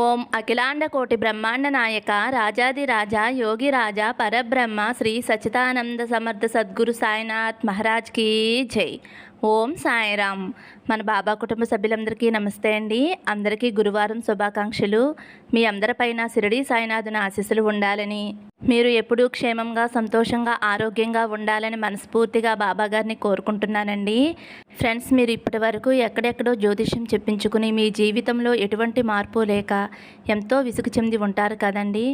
ఓం అఖిలాండ కోటి బ్రహ్మాండ నాయక రాజాదిరాజ యోగిరాజ పరబ్రహ్మ శ్రీ సచిదానంద సమర్థ సద్గురు సాయినాథ్ మహారాజ్కి జై. ఓం సాయిరామ్ మన బాబా కుటుంబ సభ్యులందరికీ నమస్తే అండి. అందరికీ గురువారం శుభాకాంక్షలు. మీ అందరిపైన సిరిడి సాయినాథుని ఆశీస్సులు ఉండాలని మీరు ఎప్పుడూ క్షేమంగా సంతోషంగా ఆరోగ్యంగా ఉండాలని మనస్ఫూర్తిగా బాబా గారిని కోరుకుంటున్నానండి. ఫ్రెండ్స్ మీరు ఇప్పటి వరకు ఎక్కడెక్కడో జ్యోతిష్యం చెప్పించుకుని మీ జీవితంలో ఎటువంటి మార్పు లేక ఎంతో విసుగు చెంది ఉంటారు కదండి.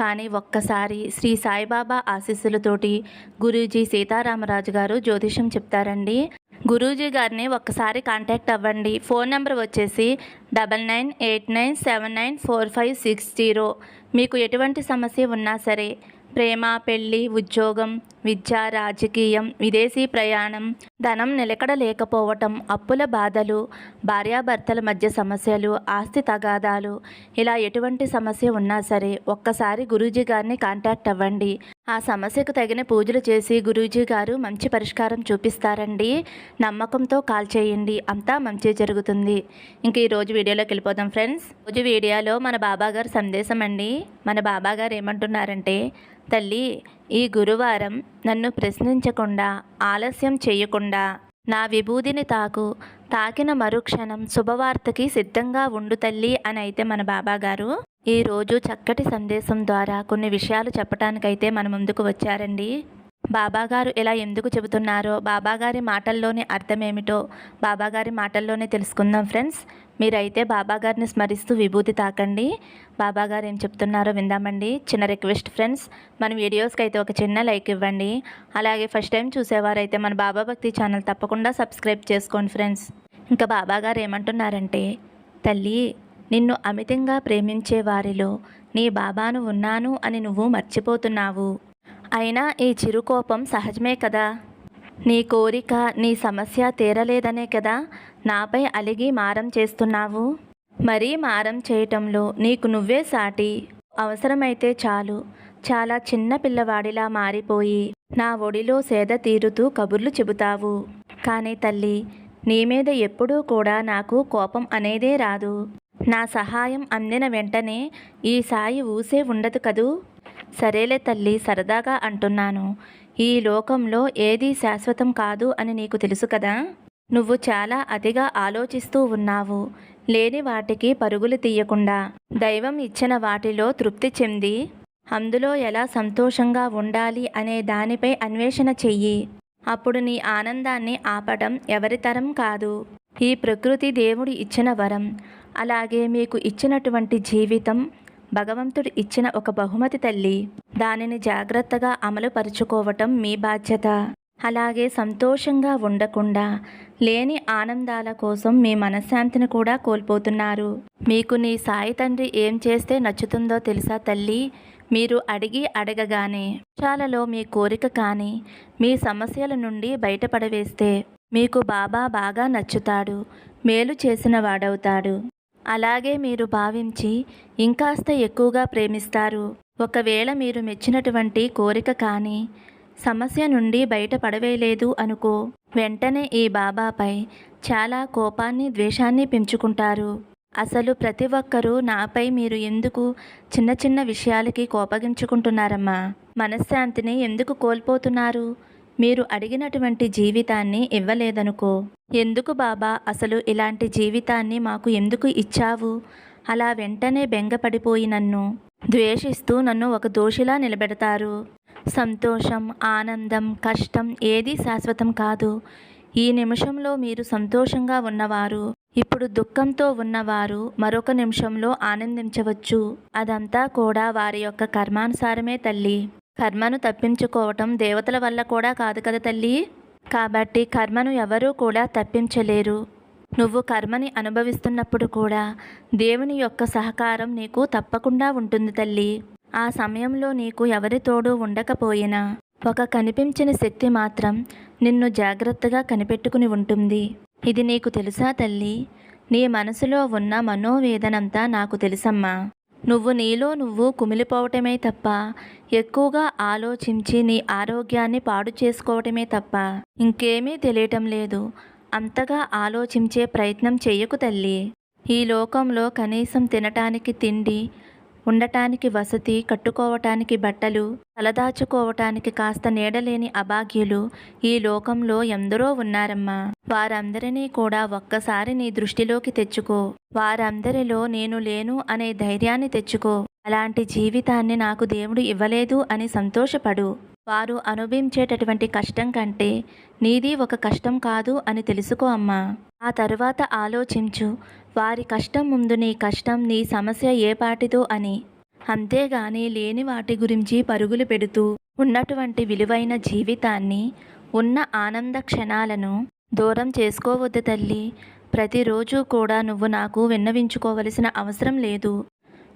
కానీ ఒక్కసారి శ్రీ సాయిబాబా ఆశీస్సులతోటి గురూజీ సీతారామరాజు గారు జ్యోతిష్యం చెప్తారండి. గురూజీ గారిని ఒక్కసారి కాంటాక్ట్ అవ్వండి. ఫోన్ నెంబర్ వచ్చేసి double nine eight nine seven nine four five six zero. మీకు ఎటువంటి సమస్య ఉన్నా సరే ప్రేమ పెళ్ళి ఉద్యోగం విద్య రాజకీయం విదేశీ ప్రయాణం ధనం నిలకడ లేకపోవటం అప్పుల బాధలు భార్యాభర్తల మధ్య సమస్యలు ఆస్తి తగాదాలు ఇలా ఎటువంటి సమస్య ఉన్నా సరే ఒక్కసారి గురూజీ గారిని కాంటాక్ట్ అవ్వండి. ఆ సమస్యకు తగిన పూజలు చేసి గురూజీ గారు మంచి పరిష్కారం చూపిస్తారండి. నమ్మకంతో కాల్ చేయండి. అంతా మంచి జరుగుతుంది. ఇంక ఈ రోజు వీడియోలోకి వెళ్ళిపోదాం ఫ్రెండ్స్. రోజు వీడియోలో మన బాబాగారు సందేశం అండి. మన బాబాగారు ఏమంటున్నారంటే తల్లి ఈ గురువారం నన్ను ప్రశ్నించకుండా ఆలస్యం చేయకుండా నా విభూదిని తాకు. తాకిన మరుక్షణం శుభవార్తకి సిద్ధంగా ఉండు తల్లి అని అయితే మన బాబాగారు. ఈరోజు చక్కటి సందేశం ద్వారా కొన్ని విషయాలు చెప్పటానికైతే మన ముందుకు వచ్చారండి. బాబాగారు ఇలా ఎందుకు చెబుతున్నారో బాబాగారి మాటల్లోని అర్థమేమిటో బాబాగారి మాటల్లోనే తెలుసుకుందాం ఫ్రెండ్స్. మీరైతే బాబాగారిని స్మరిస్తూ విభూతి తాకండి. బాబాగారు ఏం చెప్తున్నారో విందామండి. చిన్న రిక్వెస్ట్ ఫ్రెండ్స్ మన వీడియోస్కి అయితే ఒక చిన్న లైక్ ఇవ్వండి. అలాగే ఫస్ట్ టైం చూసేవారైతే మన బాబా భక్తి ఛానల్ తప్పకుండా సబ్స్క్రైబ్ చేసుకోండి ఫ్రెండ్స్. ఇంకా బాబాగారు ఏమంటున్నారంటే తల్లి నిన్ను అమితంగా ప్రేమించే వారిలో నీ బాబాను ఉన్నాను అని నువ్వు మర్చిపోతున్నావు. అయినా ఈ చిరుకోపం సహజమే కదా? నీ కోరిక నీ సమస్య తీరలేదనే కదా నాపై అలిగి మారం చేస్తున్నావు? మరీ మారం చేయటంలో నీకు నువ్వే సాటి. అవసరమైతే చాలు. చాలా చిన్న పిల్లవాడిలా మారిపోయి నా ఒడిలో సేద తీరుతూ కబుర్లు చెబుతావు. కానీ తల్లి నీ మీద ఎప్పుడూ కూడా నాకు కోపం అనేదే రాదు. నా సహాయం అందిన వెంటనే ఈ సాయి ఊసే ఉండదు కదూ? సరేలే తల్లి సరదాగా అంటున్నాను. ఈ లోకంలో ఏదీ శాశ్వతం కాదు అని నీకు తెలుసు కదా? నువ్వు చాలా అతిగా ఆలోచిస్తూ ఉన్నావు. లేని వాటికి పరుగులు తీయకుండా దైవం ఇచ్చిన వాటిలో తృప్తి చెంది అందులో ఎలా సంతోషంగా ఉండాలి అనే దానిపై అన్వేషణ చెయ్యి. అప్పుడు నీ ఆనందాన్ని ఆపడం ఎవరితరం కాదు. ఈ ప్రకృతి దేవుడి ఇచ్చిన వరం. అలాగే మీకు ఇచ్చినటువంటి జీవితం భగవంతుడు ఇచ్చిన ఒక బహుమతి తల్లి. దానిని జాగ్రత్తగా అమలు పరుచుకోవటం మీ బాధ్యత. అలాగే సంతోషంగా ఉండకుండా లేని ఆనందాల కోసం మీ మనశ్శాంతిని కూడా కోల్పోతున్నారు. మీకు నీ సాయి తండ్రి ఏం చేస్తే నచ్చుతుందో తెలుసా తల్లి? మీరు అడిగి అడగగానే. చాలలో మీ కోరిక కానీ మీ సమస్యల నుండి బయటపడవేస్తే మీకు బాబా బాగా నచ్చుతాడు మేలు చేసిన వాడవుతాడు. అలాగే మీరు భావించి ఇంకాస్త ఎక్కువగా ప్రేమిస్తారు. ఒకవేళ మీరు మెచ్చినటువంటి కోరిక కానీ సమస్య నుండి బయటపడవేయలేదు అనుకో వెంటనే ఈ బాబాపై చాలా కోపాన్ని ద్వేషాన్ని పెంచుకుంటారు. అసలు ప్రతి ఒక్కరూ నాపై మీరు ఎందుకు చిన్న చిన్న విషయాలకి కోపగించుకుంటున్నారమ్మా? మనశ్శాంతిని ఎందుకు కోల్పోతున్నారు? మీరు అడిగినటువంటి జీవితాన్ని ఇవ్వలేదనుకో. ఎందుకు బాబా? అసలు ఇలాంటి జీవితాన్ని మాకు ఎందుకు ఇచ్చావు? అలా వెంటనే బెంగపడిపోయి నన్ను ద్వేషిస్తూ నన్ను ఒక దోషిలా నిలబెడతారు. సంతోషం ఆనందం కష్టం ఏదీ శాశ్వతం కాదు. ఈ నిమిషంలో మీరు సంతోషంగా ఉన్నవారు ఇప్పుడు దుఃఖంతో ఉన్నవారు మరొక నిమిషంలో ఆనందించవచ్చు. అదంతా కూడా వారి యొక్క కర్మానుసారమే తల్లి. కర్మను తప్పించుకోవటం దేవతల వల్ల కూడా కాదు కదా తల్లి? కాబట్టి కర్మను ఎవరూ కూడా తప్పించలేరు. నువ్వు కర్మని అనుభవిస్తున్నప్పుడు కూడా దేవుని యొక్క సహకారం నీకు తప్పకుండా ఉంటుంది తల్లి. ఆ సమయంలో నీకు ఎవరి తోడు ఉండకపోయినా ఒక కనిపించిన శక్తి మాత్రం నిన్ను జాగ్రత్తగా కనిపెట్టుకుని ఉంటుంది. ఇది నీకు తెలుసా తల్లి? నీ మనసులో ఉన్న మనోవేదనంతా నాకు తెలుసమ్మా. నువ్వు నీలో నువ్వు కుమిలిపోవటమే తప్ప ఎక్కువగా ఆలోచించి నీ ఆరోగ్యాన్ని పాడు చేసుకోవటమే తప్ప. ఇంకేమీ తెలియటం లేదు. అంతగా ఆలోచించే ప్రయత్నం చెయ్యకు తల్లి. ఈ లోకంలో కనీసం తినటానికి తిండి ఉండటానికి వసతి కట్టుకోవటానికి బట్టలు తలదాచుకోవటానికి కాస్త నీడలేని అభాగ్యులు ఈ లోకంలో ఎందరో ఉన్నారమ్మా. వారందరినీ కూడా ఒక్కసారి నీ దృష్టిలోకి తెచ్చుకో. వారందరిలో నేను లేను అనే ధైర్యాన్ని తెచ్చుకో. అలాంటి జీవితాన్ని నాకు దేవుడు ఇవ్వలేదు అని సంతోషపడు. వారు అనుభవించేటటువంటి కష్టం కంటే నీది ఒక కష్టం కాదు అని తెలుసుకో అమ్మా. ఆ తరువాత ఆలోచించు. వారి కష్టం ముందు నీ కష్టం నీ సమస్య ఏ అని. అంతేగాని లేని వాటి గురించి పరుగులు పెడుతూ ఉన్నటువంటి విలువైన జీవితాన్ని ఉన్న ఆనంద క్షణాలను దూరం చేసుకోవద్దు తల్లి. ప్రతిరోజు కూడా నువ్వు నాకు విన్నవించుకోవలసిన అవసరం లేదు.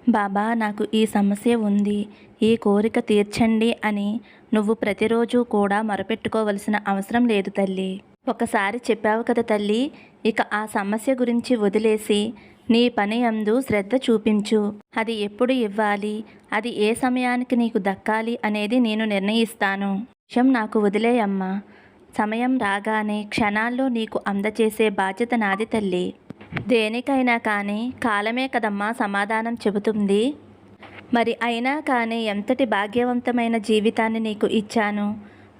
బాబా నాకు ఈ సమస్య ఉంది. ఈ కోరిక తీర్చండి అని నువ్వు ప్రతిరోజు కూడా మొరపెట్టుకోవలసిన అవసరం లేదు తల్లి. ఒకసారి చెప్పావు కదా తల్లి ఇక ఆ సమస్య గురించి వదిలేసి నీ పని అందు శ్రద్ధ చూపించు. అది ఎప్పుడు ఇవ్వాలి? అది ఏ సమయానికి నీకు దక్కాలి అనేది నేను నిర్ణయిస్తాను. విషయం నాకు వదిలేయమ్మా సమయం రాగానే క్షణాల్లో నీకు అందచేసే బాధ్యత నాది తల్లి. దేనికైనా కానీ కాలమే కదమ్మా సమాధానం చెబుతుంది. మరి అయినా కానీ ఎంతటి భాగ్యవంతమైన జీవితాన్ని నీకు ఇచ్చాను?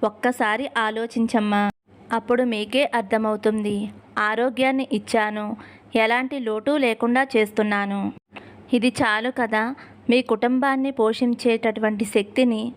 ఒక్కసారి ఆలోచించమ్మా. అప్పుడు మీకే అర్థమవుతుంది. ఆరోగ్యాన్ని ఇచ్చాను. ఎలాంటి లోటు లేకుండా చేస్తున్నాను. ఇది చాలు కదా. మీ కుటుంబాన్ని పోషించేటటువంటి శక్తిని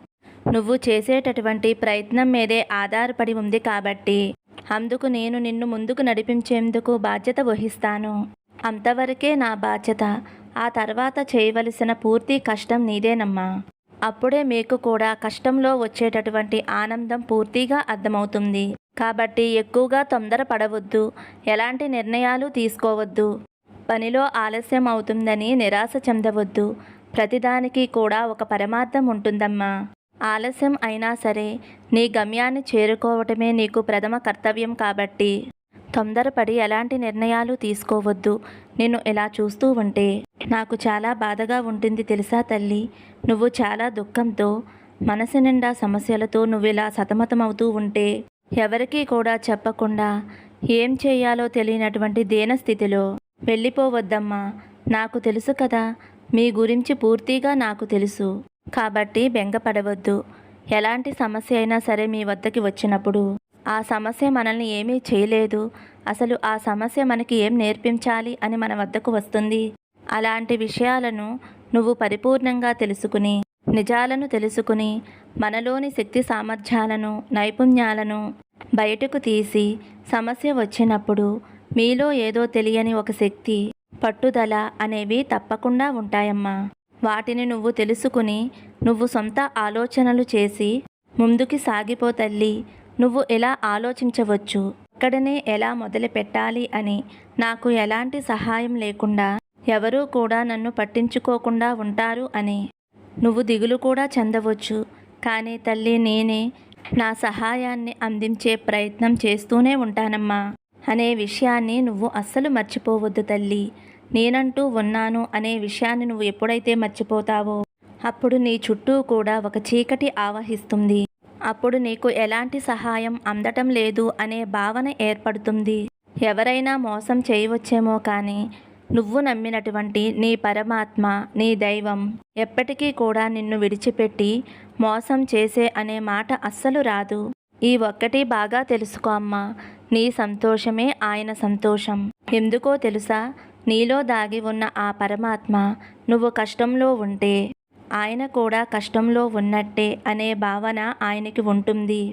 నువ్వు చేసేటటువంటి ప్రయత్నం మీదే ఆధారపడి ఉంది కాబట్టి అందుకు నేను నిన్ను ముందుకు నడిపించేందుకు బాధ్యత వహిస్తాను. అంతవరకే నా బాధ్యత. ఆ తర్వాత చేయవలసిన పూర్తి కష్టం నీదేనమ్మా. అప్పుడే మీకు కూడా కష్టంలో వచ్చేటటువంటి ఆనందం పూర్తిగా అర్థమవుతుంది. కాబట్టి ఎక్కువగా తొందర పడవద్దు ఎలాంటి నిర్ణయాలు తీసుకోవద్దు. పనిలో ఆలస్యం అవుతుందని నిరాశ చెందవద్దు. ప్రతిదానికి కూడా ఒక పరమార్థం ఉంటుందమ్మా. ఆలస్యం అయినా సరే నీ గమ్యాన్ని చేరుకోవటమే నీకు ప్రథమ కర్తవ్యం కాబట్టి. తొందరపడి ఎలాంటి నిర్ణయాలు తీసుకోవద్దు. నిన్ను ఇలా చూస్తూ ఉంటే నాకు చాలా బాధగా ఉంటుంది తెలుసా తల్లి? నువ్వు చాలా దుఃఖంతో మనసు నిండా సమస్యలతో నువ్వు ఇలా సతమతమవుతూ ఉంటే ఎవరికీ కూడా చెప్పకుండా ఏం చేయాలో తెలియనటువంటి దీనస్థితిలో వెళ్ళిపోవద్దమ్మా. నాకు తెలుసు కదా మీ గురించి పూర్తిగా నాకు తెలుసు. కాబట్టి బెంగపడవద్దు. ఎలాంటి సమస్య అయినా సరే మీ వద్దకి వచ్చినప్పుడు ఆ సమస్య మనల్ని ఏమీ చేయలేదు. అసలు ఆ సమస్య మనకి ఏం నేర్పించాలి అని మన వద్దకు వస్తుంది. అలాంటి విషయాలను నువ్వు పరిపూర్ణంగా తెలుసుకుని నిజాలను తెలుసుకుని మనలోని శక్తి సామర్థ్యాలను నైపుణ్యాలను బయటకు తీసి సమస్య వచ్చినప్పుడు మీలో ఏదో తెలియని ఒక శక్తి పట్టుదల అనేవి తప్పకుండా ఉంటాయమ్మా. వాటిని నువ్వు తెలుసుకుని నువ్వు సొంత ఆలోచనలు చేసి ముందుకి సాగిపో తల్లి నువ్వు ఎలా ఆలోచించవచ్చు? ఎక్కడనే ఎలా మొదలు పెట్టాలి అని నాకు ఎలాంటి సహాయం లేకుండా ఎవరూ కూడా నన్ను పట్టించుకోకుండా ఉంటారు అని. నువ్వు దిగులు కూడా చెందవచ్చు. కానీ తల్లి నేనే నా సహాయాన్ని అందించే ప్రయత్నం చేస్తూనే ఉంటానమ్మా. అనే విషయాన్ని నువ్వు అస్సలు మర్చిపోవద్దు తల్లి. నేనంటూ ఉన్నాను అనే విషయాన్ని నువ్వు ఎప్పుడైతే మర్చిపోతావో అప్పుడు నీ చుట్టూ కూడా ఒక చీకటి ఆవహిస్తుంది. అప్పుడు నీకు ఎలాంటి సహాయం అందటం లేదు అనే భావన ఏర్పడుతుంది. ఎవరైనా మోసం చేయవచ్చేమో కానీ నువ్వు నమ్మినటువంటి నీ పరమాత్మ నీ దైవం ఎప్పటికీ కూడా నిన్ను విడిచిపెట్టి మోసం చేసే అనే మాట అస్సలు రాదు. ఈ ఒక్కటి బాగా తెలుసుకో అమ్మా నీ సంతోషమే ఆయన సంతోషం. ఎందుకో తెలుసా నీలో దాగి ఉన్న ఆ పరమాత్మ నువ్వు కష్టంలో ఉంటే ఆయన కూడా కష్టంలో ఉన్నట్టే అనే భావన ఆయనకి ఉంటుంది.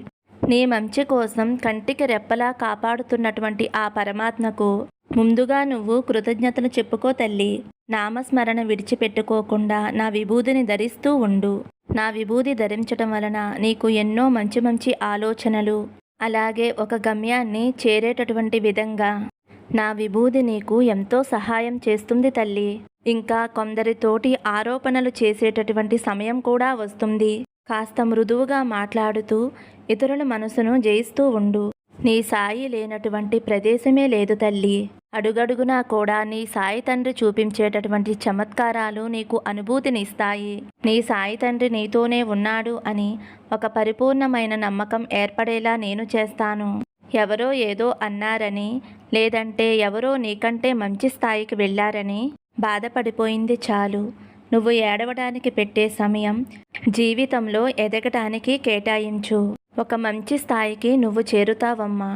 నీ మంచి కోసం కంటికి రెప్పలా కాపాడుతున్నటువంటి ఆ పరమాత్మకు ముందుగా నువ్వు కృతజ్ఞతలు చెప్పుకో తల్లి. నామస్మరణ విడిచిపెట్టుకోకుండా నా విభూదిని ధరిస్తూ ఉండు. నా విభూది ధరించటం వలన నీకు ఎన్నో మంచి మంచి ఆలోచనలు. అలాగే ఒక గమ్యాన్ని చేరేటటువంటి విధంగా నా విభూది నీకు ఎంతో సహాయం చేస్తుంది తల్లి. ఇంకా కొందరితోటి ఆరోపణలు చేసేటటువంటి సమయం కూడా వస్తుంది. కాస్త మృదువుగా మాట్లాడుతూ ఇతరుల మనసును జయిస్తూ ఉండు. నీ సాయి లేనటువంటి ప్రదేశమే లేదు తల్లి. అడుగడుగునా కూడా నీ సాయి తండ్రి చూపించేటటువంటి చమత్కారాలు నీకు అనుభూతినిస్తాయి. నీ సాయి తండ్రి నీతోనే ఉన్నాడు అని ఒక పరిపూర్ణమైన నమ్మకం ఏర్పడేలా నేను చేస్తాను. ఎవరో ఏదో అన్నారని లేదంటే ఎవరో నీకంటే మంచి స్థాయికి వెళ్ళారని బాధపడిపోయింది చాలు. నువ్వు ఏడవడానికి పెట్టే సమయం జీవితంలో ఎదగటానికి కేటాయించు. ఒక మంచి స్థాయికి నువ్వు చేరుతావమ్మా.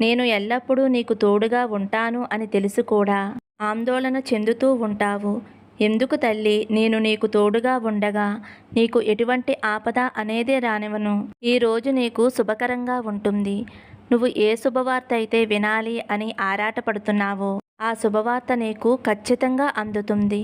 నేను ఎల్లప్పుడూ నీకు తోడుగా ఉంటాను అని తెలుసు కూడా. ఆందోళన చెందుతూ ఉంటావు. ఎందుకు తల్లి నేను నీకు తోడుగా ఉండగా నీకు ఎటువంటి ఆపద అనేదే రానివను. ఈ రోజు నీకు శుభకరంగా ఉంటుంది. నువ్వు ఏ శుభవార్త అయితే వినాలి అని ఆరాటపడుతున్నావో ఆ శుభవార్త నీకు ఖచ్చితంగా అందుతుంది.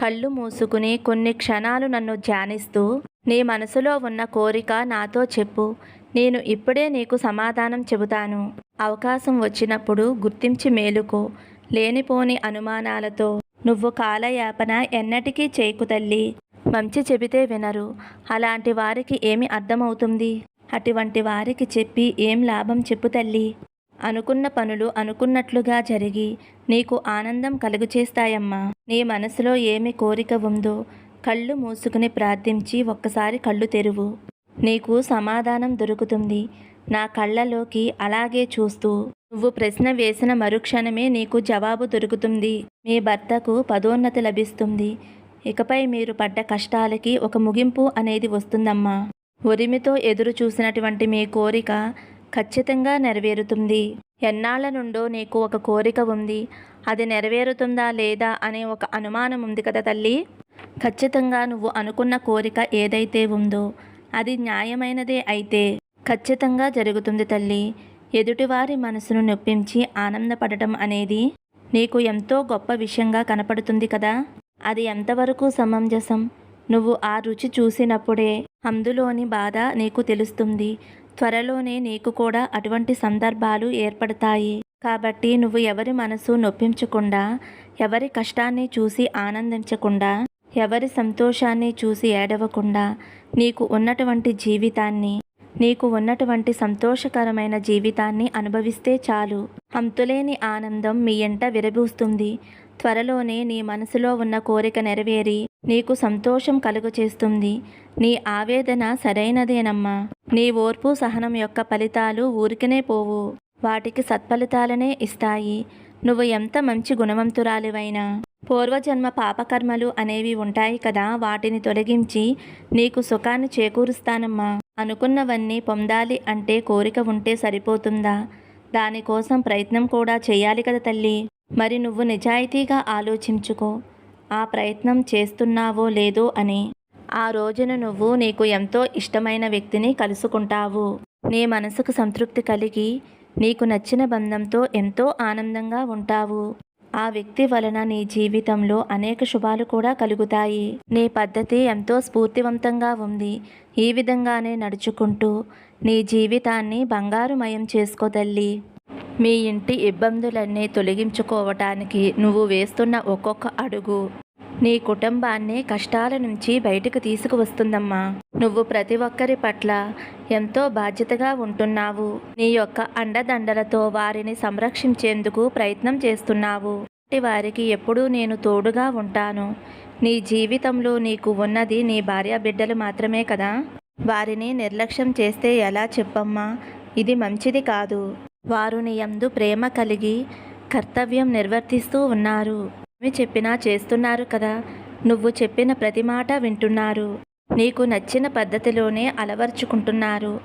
కళ్ళు మూసుకుని కొన్ని క్షణాలు నన్ను ధ్యానిస్తూ నీ మనసులో ఉన్న కోరిక నాతో చెప్పు. నేను ఇప్పుడే నీకు సమాధానం చెబుతాను. అవకాశం వచ్చినప్పుడు గుర్తించి మేలుకో. లేనిపోని అనుమానాలతో నువ్వు కాలయాపన ఎన్నటికీ చేయకు తల్లి. మంచి చెబితే వినరు. అలాంటి వారికి ఏమి అర్థమవుతుంది? అటువంటి వారికి చెప్పి ఏం లాభం చెప్పు తల్లి. అనుకున్న పనులు అనుకున్నట్లుగా జరిగి నీకు ఆనందం కలుగు చేస్తాయమ్మా నీ మనసులో ఏమి కోరిక ఉందో కళ్ళు మూసుకుని ప్రార్థించి ఒక్కసారి కళ్ళు తెరువు. నీకు సమాధానం దొరుకుతుంది. నా కళ్ళలోకి అలాగే చూస్తూ నువ్వు ప్రశ్న వేసిన మరుక్షణమే నీకు జవాబు దొరుకుతుంది. మీ భర్తకు పదోన్నతి లభిస్తుంది. ఇకపై మీరు పడ్డ కష్టాలకి ఒక ముగింపు అనేది వస్తుందమ్మా. ఉరిమితో ఎదురు చూసినటువంటి మీ కోరిక ఖచ్చితంగా నెరవేరుతుంది. ఎన్నాళ్ళ నుండో నీకు ఒక కోరిక ఉంది. అది నెరవేరుతుందా లేదా అనే ఒక అనుమానం ఉంది కదా తల్లి? ఖచ్చితంగా నువ్వు అనుకున్న కోరిక ఏదైతే ఉందో అది న్యాయమైనదే అయితే ఖచ్చితంగా జరుగుతుంది తల్లి. ఎదుటివారి మనసును నొప్పించి ఆనందపడటం అనేది నీకు ఎంతో గొప్ప విషయంగా కనపడుతుంది కదా? అది ఎంతవరకు సమంజసం? నువ్వు ఆ రుచి చూసినప్పుడే అందులోని బాధ నీకు తెలుస్తుంది. త్వరలోనే నీకు కూడా అటువంటి సందర్భాలు ఏర్పడతాయి. కాబట్టి నువ్వు ఎవరి మనసు నొప్పించకుండా ఎవరి కష్టాన్ని చూసి ఆనందించకుండా ఎవరి సంతోషాన్ని చూసి ఏడవకుండా నీకు ఉన్నటువంటి జీవితాన్ని నీకు ఉన్నటువంటి సంతోషకరమైన జీవితాన్ని అనుభవిస్తే చాలు. అంతులేని ఆనందం మీ ఎంట విరబూస్తుంది. త్వరలోనే నీ మనసులో ఉన్న కోరిక నెరవేరి నీకు సంతోషం కలుగచేస్తుంది. నీ ఆవేదన సరైనదేనమ్మా. నీ ఓర్పు సహనం యొక్క ఫలితాలు ఊరికనే పోవు. వాటికి సత్ఫలితాలనే ఇస్తాయి. నువ్వు ఎంత మంచి గుణవంతురాలివైనా పూర్వజన్మ పాపకర్మలు అనేవి ఉంటాయి కదా వాటిని తొలగించి నీకు సుఖాన్ని చేకూరుస్తానమ్మా. అనుకున్నవన్నీ పొందాలి అంటే కోరిక ఉంటే సరిపోతుందా? దానికోసం ప్రయత్నం కూడా చేయాలి కదా తల్లి. మరి నువ్వు నిజాయితీగా ఆలోచించుకో. ఆ ప్రయత్నం చేస్తున్నావో లేదో అని. ఆ రోజున నువ్వు నీకు ఎంతో ఇష్టమైన వ్యక్తిని కలుసుకుంటావు. నీ మనసుకు సంతృప్తి కలిగి నీకు నచ్చిన బంధంతో ఎంతో ఆనందంగా ఉంటావు. ఆ వ్యక్తి వలన నీ జీవితంలో అనేక శుభాలు కూడా కలుగుతాయి. నీ పద్ధతి ఎంతో స్ఫూర్తివంతంగా ఉంది. ఈ విధంగానే నడుచుకుంటూ నీ జీవితాన్ని బంగారుమయం చేసుకో తల్లి. మీ ఇంటి ఇబ్బందులన్నీ తొలగించుకోవటానికి నువ్వు వేస్తున్న ఒక్కొక్క అడుగు నీ కుటుంబాన్ని కష్టాల నుంచి బయటకు తీసుకువస్తుందమ్మా. నువ్వు ప్రతి ఒక్కరి పట్ల ఎంతో బాధ్యతగా ఉంటున్నావు. నీ యొక్క అండదండలతో వారిని సంరక్షించేందుకు ప్రయత్నం చేస్తున్నావు. వారికి ఎప్పుడూ నేను తోడుగా ఉంటాను. నీ జీవితంలో నీకు ఉన్నది నీ భార్య బిడ్డలు మాత్రమే కదా? వారిని నిర్లక్ష్యం చేస్తే ఎలా చెప్పమ్మా? ఇది మంచిది కాదు. వారు నీ యందు ప్రేమ కలిగి కర్తవ్యం నిర్వర్తిస్తూ ఉన్నారు. చెప్పినా చేస్తున్నారు కదా. నువ్వు చెప్పిన ప్రతి మాట వింటున్నారు. నీకు నచ్చిన పద్ధతిలోనే అలవర్చుకుంటున్నారు.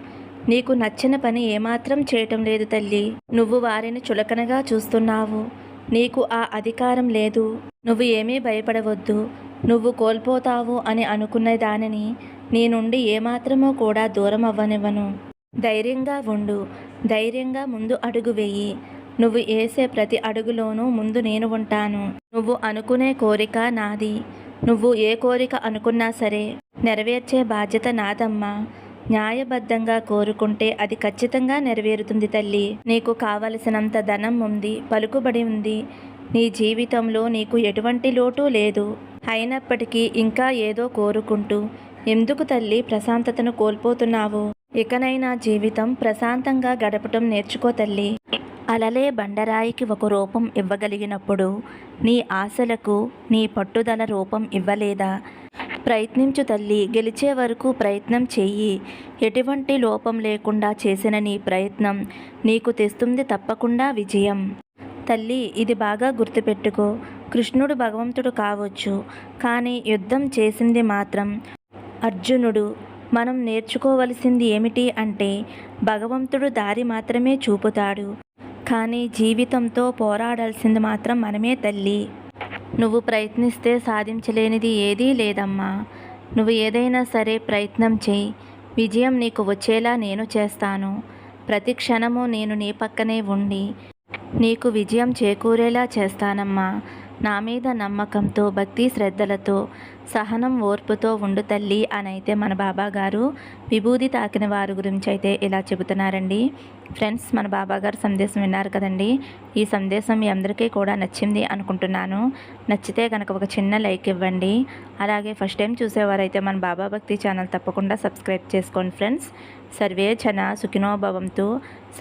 నీకు నచ్చిన పని ఏమాత్రం చేయటం లేదు తల్లి. నువ్వు వారిని చులకనగా చూస్తున్నావు. నీకు ఆ అధికారం లేదు. నువ్వు ఏమీ భయపడవద్దు. నువ్వు కోల్పోతావు అని అనుకున్న దానిని నీ నుండి ఏమాత్రమో కూడా దూరం అవ్వనివ్వను ధైర్యంగా ఉండు. ధైర్యంగా ముందు అడుగు వెయ్యి నువ్వు వేసే ప్రతి అడుగులోనూ ముందు నేను ఉంటాను. నువ్వు అనుకునే కోరిక నాది. నువ్వు ఏ కోరిక అనుకున్నా సరే నెరవేర్చే బాధ్యత నాదమ్మా. న్యాయబద్ధంగా కోరుకుంటే అది ఖచ్చితంగా నెరవేరుతుంది తల్లి. నీకు కావలసినంత ధనం ఉంది పలుకుబడి ఉంది. నీ జీవితంలో నీకు ఎటువంటి లోటు లేదు. అయినప్పటికీ ఇంకా ఏదో కోరుకుంటూ ఎందుకు తల్లి ప్రశాంతతను కోల్పోతున్నావు? ఇకనైనా జీవితం ప్రశాంతంగా గడపటం నేర్చుకో తల్లి. అలలే బండరాయికి ఒక రూపం ఇవ్వగలిగినప్పుడు నీ ఆశలకు నీ పట్టుదల రూపం ఇవ్వలేదా? ప్రయత్నించు తల్లి గెలిచే వరకు ప్రయత్నం చెయ్యి. ఎటువంటి లోపం లేకుండా చేసిన నీ ప్రయత్నం నీకు తెస్తుంది తప్పకుండా విజయం. తల్లి ఇది బాగా గుర్తుపెట్టుకో. కృష్ణుడు భగవంతుడు కావచ్చు కానీ యుద్ధం చేసింది మాత్రం అర్జునుడు. మనం నేర్చుకోవలసింది ఏమిటి అంటే భగవంతుడు దారి మాత్రమే చూపుతాడు. కానీ జీవితంతో పోరాడాల్సింది మాత్రం మనమే తల్లి. నువ్వు ప్రయత్నిస్తే సాధించలేనిది ఏదీ లేదమ్మా. నువ్వు ఏదైనా సరే ప్రయత్నం చేయి. విజయం నీకు వచ్చేలా నేను చేస్తాను. ప్రతి క్షణము నేను నీ పక్కనే ఉండి నీకు విజయం చేకూరేలా చేస్తానమ్మా. నా మీద నమ్మకంతో భక్తి శ్రద్ధలతో సహనం ఓర్పుతో ఉండు తల్లి అని అయితే మన బాబా గారు విభూది తాకిన వారి గురించి అయితే ఇలా చెబుతున్నారండి. ఫ్రెండ్స్ మన బాబా గారు సందేశం విన్నారు కదండి. ఈ సందేశం మీ అందరికీ కూడా నచ్చింది అనుకుంటున్నాను. నచ్చితే కనుక ఒక చిన్న లైక్ ఇవ్వండి. అలాగే ఫస్ట్ టైం చూసేవారైతే మన బాబా భక్తి ఛానల్ తప్పకుండా సబ్స్క్రైబ్ చేసుకోండి ఫ్రెండ్స్. సర్వే జన సుఖినోభవంతో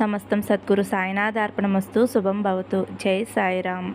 సమస్తం సద్గురు సాయినాథార్పణమస్తు. శుభం భవతు. జై సాయిరామ్.